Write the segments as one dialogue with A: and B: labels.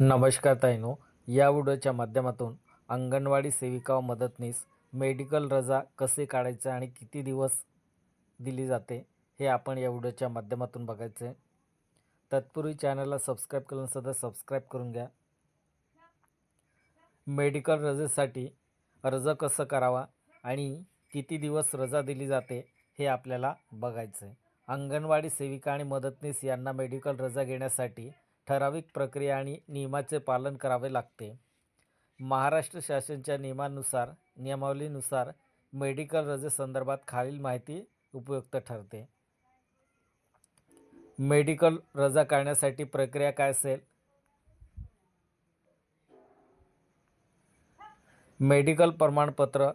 A: नमस्कार ताईनो या व्हिडिओच्या माध्यमातून अंगणवाडी सेविका व मदतनीस मेडिकल रजा कसे काढायचे आणि किती दिवस दिली जाते हे आपण या व्हिडिओच्या माध्यमातून बघायचे आहे. तत्पूर्वी चॅनलला सबस्क्राईब केलं नसेल तर सबस्क्राईब करून घ्या मेडिकल रजेसाठी अर्ज कसं करावा आणि किती दिवस रजा दिली जाते हे आपल्याला बघायचं आहे अंगणवाडी सेविका आणि मदतनीस यांना मेडिकल रजा घेण्यासाठी ठराविक प्रक्रिया आणि नियमाचे पालन करावे लागते. महाराष्ट्र शासनाच्या नियमानुसार नियमावलीनुसार मेडिकल रजेसंदर्भात खालील माहिती उपयुक्त ठरते. मेडिकल रजा काढण्यासाठी प्रक्रिया काय असेल? मेडिकल प्रमाणपत्र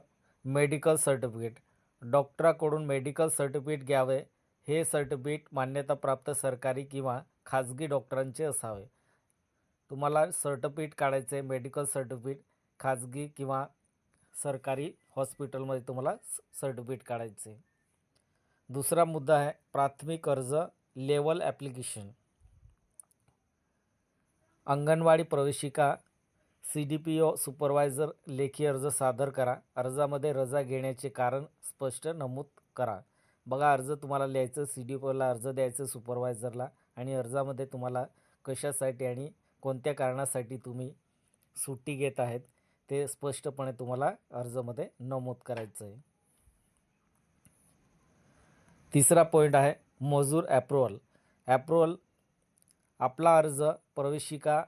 A: मेडिकल सर्टिफिकेट. डॉक्टराकडून मेडिकल सर्टिफिकेट घ्यावे हे सर्टिफिकेट मान्यताप्राप्त सरकारी किंवा खाजगी डॉक्टरांचे असावे. तुम्हाला सर्टिफिकेट काढायचे मेडिकल सर्टिफिकेट खाजगी किंवा सरकारी हॉस्पिटलमध्ये तुम्हाला सर्टिफिकेट काढायचे दुसरा मुद्दा आहे प्राथमिक अर्ज लेवल ॲप्लिकेशन. अंगणवाडी प्रवेशिका C D P O supervisor लेखी अर्ज सादर करा. अर्जामध्ये रजा घेण्याचे कारण स्पष्ट नमूद करा. बघा अर्ज तुम्हाला लिहायचं सी डी पी ओला अर्ज द्यायचं सुपरवायझरला. आणि अर्जामध्ये तुम्हाला कशासाठी आणि कोणत्या कारणासाठी तुम्ही सुट्टी घेत आहेत ते स्पष्टपणे तुम्हाला अर्जामध्ये नमूद करायचं आहे. तिसरा पॉईंट आहे मजूर ॲप्रुवल ॲप्रुवल आपला अर्ज प्रवेशिका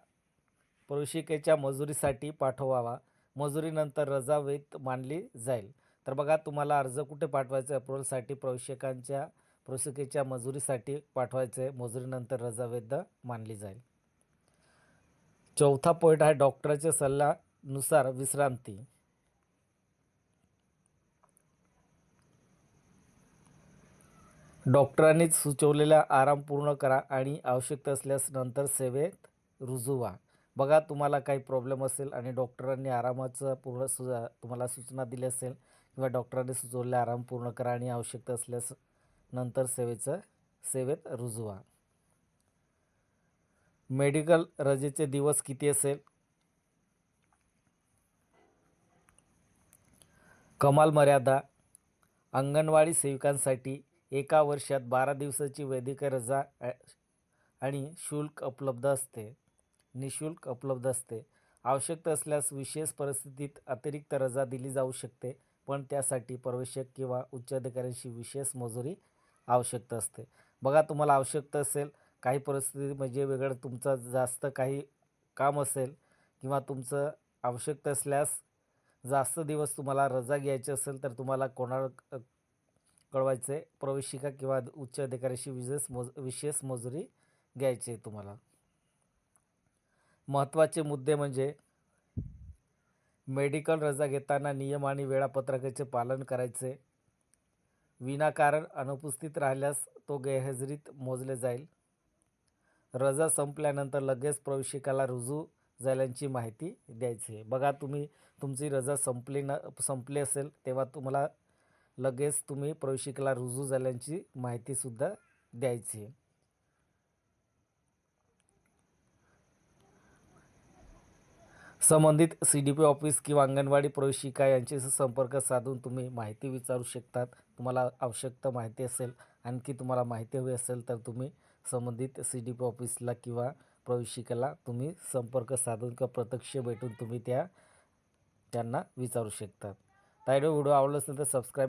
A: प्रवेशिकेच्या मजुरीसाठी पाठवावा. मजुरीनंतर रजा मानली जाईल. तर बघा तुम्हाला अर्ज कुठे पाठवायचा? आहे प्रवेशिकांच्या प्रसुकीच्या मजुरीसाठी पाठवायचे मजुरीनंतर रजावेद मानली जाईल. चौथा पॉईंट आहे डॉक्टरच्या सल्ल्यानुसार विश्रांती. डॉक्टरांनीच सुचवलेला आराम पूर्ण करा आणि आवश्यकता असल्यास नंतर सेवेत रुजू व्हा. बघा तुम्हाला काही प्रॉब्लेम असेल आणि डॉक्टरांनी आरामाचं पूर्ण सु तुम्हाला सूचना दिली असेल किंवा डॉक्टरांनी सुचवलेला आराम पूर्ण करा आणि आवश्यकता असल्यास नंतर सेवेचं सेवेत रुजवा. मेडिकल रजेचे दिवस किती असेल? कमाल मर्यादा. अंगणवाडी सेविकांसाठी एका वर्षात बारा दिवसाची वैद्यकीय रजा आणि शुल्क उपलब्ध असते. निशुल्क उपलब्ध असते. आवश्यकता असल्यास विशेष परिस्थितीत अतिरिक्त रजा दिली जाऊ शकते पण त्यासाठी प्रवेशक किंवा उच्च अधिकाऱ्यांशी विशेष मजुरी आवश्यकता असते. बघा तुम्हाला आवश्यकता असेल काही परिस्थिती म्हणजे वेगळं तुमचं जास्त काही काम असेल किंवा तुमचं आवश्यकता असल्यास जास्त दिवस तुम्हाला रजा घ्यायची असेल तर तुम्हाला कोणाला क- प्रवेशिका किंवा उच्च अधिकाऱ्याशी विशेष मोज विशेष मजुरी घ्यायची आहे तुम्हाला. महत्त्वाचे मुद्दे म्हणजे मेडिकल रजा घेताना नियम आणि वेळापत्रकाचे पालन करायचे. विनाकारण अनुपस्थित राहिल्यास तो गैरहजेरीत मोजले जाईल. रजा संपल्यानंतर लगेच प्रवेशिकाला रुजू झाल्याची माहिती द्यायची आहे. बघा तुम्ही तुमची रजा संपली न संपली असेल तेव्हा तुम्हाला लगेच तुम्ही प्रवेशिकेला रुजू झाल्याची माहितीसुद्धा द्यायची आहे. संबंधित सी डी पी ऑफिस किंवा अंगणवाडी प्रवेशिका यांच्याशी संपर्क साधून तुम्ही माहिती विचारू शकतात. तुम्हाला आवश्यकता माहिती असेल आणखी तुम्हाला माहिती हवी असेल तर तुम्ही संबंधित सी डी पी ऑफिसला किंवा प्रवेशिकेला तुम्ही संपर्क साधून किंवा प्रत्यक्ष भेटून तुम्ही त्या त्यांना विचारू शकतात. तर व्हिडिओ आवडला असेल तर सबस्क्राईब